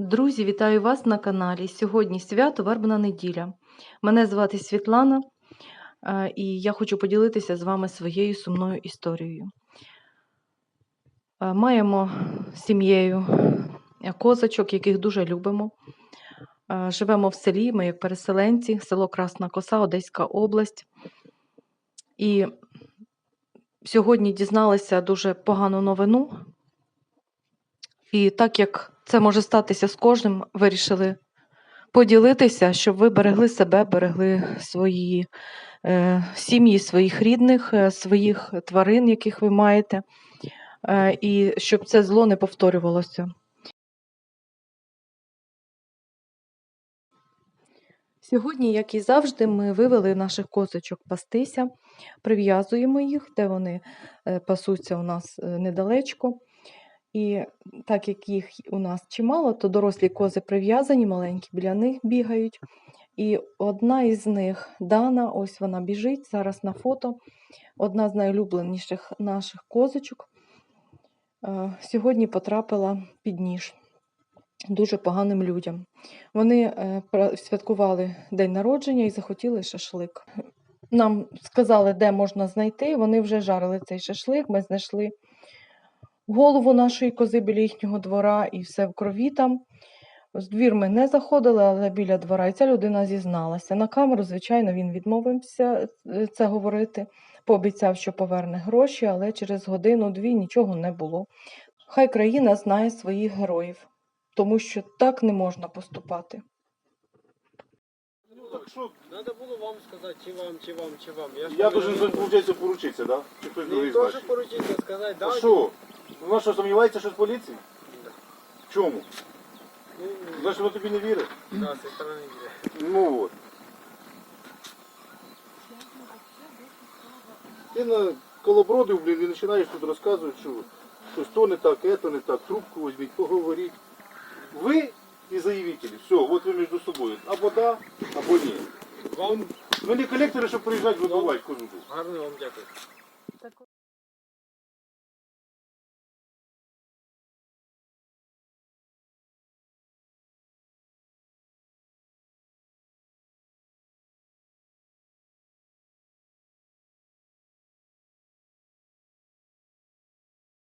Друзі, вітаю вас на каналі. Сьогодні свято Вербна неділя. Мене звати Світлана, е, і я хочу поділитися з вами своєю сумною історією. Е, Маємо сім'єю е, козачок, яких дуже любимо. Живемо в селі, ми як переселенці, село Красна Коса, Одеська область. І сьогодні дізналася дуже погану новину. І так як це може статися з кожним, вирішили поділитися, щоб ви берегли себе, берегли свої е, сім'ї, своїх рідних, е, своїх тварин, яких ви маєте, е, і щоб це зло не повторювалося. Сьогодні, як і завжди, ми вивели наших козочок пастися, прив'язуємо їх, де вони е, пасуться у нас е, недалечко. І так як їх у нас чимало, то дорослі кози прив'язані, маленькі біля них бігають. І одна із них, Дана, ось вона біжить зараз на фото. Одна з найулюбленіших наших козочок. е, Сьогодні потрапила під ніж дуже поганим людям. Вони е, святкували день народження і захотіли шашлик. Нам сказали, де можна знайти. Вони вже жарили цей шашлик. Ми знайшли голову нашої кози біля їхнього двора і все в крові там. З двір ми не заходили, але біля двора. І ця людина зізналася. На камеру, звичайно, він відмовився е, це говорити. Пообіцяв, що поверне гроші, але через годину-дві нічого не було. Хай країна знає своїх героїв, тому що так не можна поступати. Ну так що, Надо було вам сказати, чи вам, чи вам, чи вам. я вам должен, не знаю. поручитися, да? Чи хтось другий Мені теж значить? поручиться сказати, да. що? Вона що, сумнівається, що з поліції? Чому? Значить, вона тобі не вірить? да, зі сторони є. Ну от. Ти на колобродив, блін, і починаєш тут розказувати, що щось то не так, ето не так, трубку візьміть, поговоріть. Ви і заявителі, все, от ви між собою. Або да, або ні. Вам Ми не колектори, щоб приїжджати вибивати день. гарно вам дякую.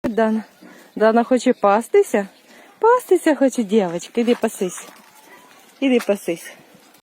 Дана, Дана хоче пастися. Пастися хоче дівчинка. Іди пасись. Іди пасись.